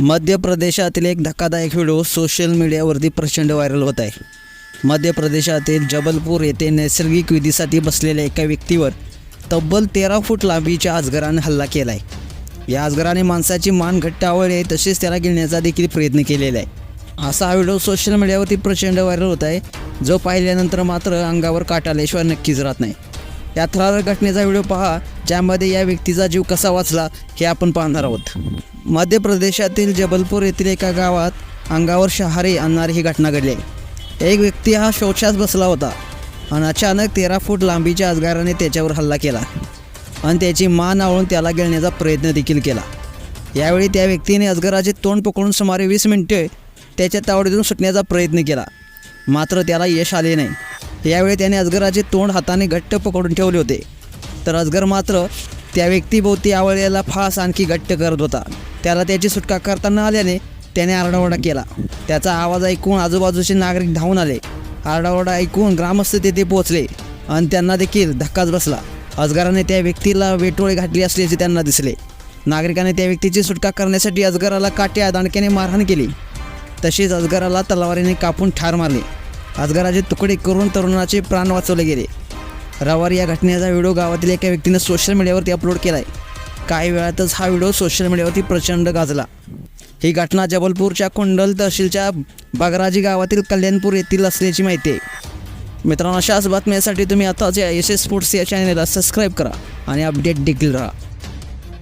मध्य प्रदेशातील एक धक्कादायक व्हिडिओ सोशल मीडियावरती प्रचंड व्हायरल होत आहे. मध्य प्रदेशातील जबलपूर येथे नैसर्गिक विधीसाठी बसलेल्या एका व्यक्तीवर तब्बल तेरा फूट लांबीच्या अजगराने हल्ला केला आहे या अजगराने माणसाची मान घट्ट आवड आहे तसेच त्याला गिळण्याचा देखील प्रयत्न केलेला आहे. असा हा व्हिडिओ सोशल मीडियावरती प्रचंड व्हायरल होत आहे जो पाहिल्यानंतर मात्र अंगावर काट आल्याशिवाय नक्कीच राहत नाही. या थरार घटनेचा व्हिडिओ पहा ज्यामध्ये या व्यक्तीचा जीव कसा वाचला हे आपण पाहणार आहोत. मध्य प्रदेशातील जबलपूर येथील एका गावात अंगावर शहारे आणणारी ही घटना घडली. आहे एक व्यक्ती हा शौचास बसला होता आणि अचानक तेरा फूट लांबीच्या अजगाराने त्याच्यावर हल्ला केला आणि त्याची मान आवळून त्याला गिळण्याचा प्रयत्न देखील केला. यावेळी त्या व्यक्तीने अजगराचे तोंड पकडून सुमारे वीस मिनिटे त्याच्या तावडीतून सुटण्याचा प्रयत्न केला. मात्र त्याला यश आले नाही. यावेळी त्याने अजगराचे तोंड हाताने घट्ट पकडून ठेवले होते. तर अजगर मात्र त्या व्यक्तीभोवती आवळलेला फास आणखी घट्ट करत होता. त्याला त्याची सुटका करताना आल्याने त्याने आरडाओरडा केला. त्याचा आवाज ऐकून आजूबाजूचे नागरिक धावून आले. आरडाओरडा ऐकून ग्रामस्थ तेथे पोहोचले आणि त्यांना देखील धक्काच बसला. अजगराने त्या व्यक्तीला वेटोळे घातली असल्याचे त्यांना दिसले. नागरिकाने त्या व्यक्तीची सुटका करण्यासाठी अजगराला काट्या दाणक्याने मारहाण केली. तसेच अजगराला तलवारीने कापून ठार मारले. अजगराचे तुकडे करून तरुणाचे प्राण वाचवले गेले. रवार या घटनेचा व्हिडिओ गावातील एका व्यक्तीने सोशल मीडियावरती अपलोड केला आहे काही वेळातच हा व्हिडिओ सोशल मीडियावरती प्रचंड गाजला. ही घटना जबलपूरच्या कुंडल तहसीलच्या बागराजी गावातील कल्याणपूर येथील असल्याची माहिती आहे. मित्रांनो अशाच बातम्यासाठी तुम्ही आताच या एस एस स्पोर्ट्स या चॅनेलला सबस्क्राईब करा आणि अपडेट देखील राहा.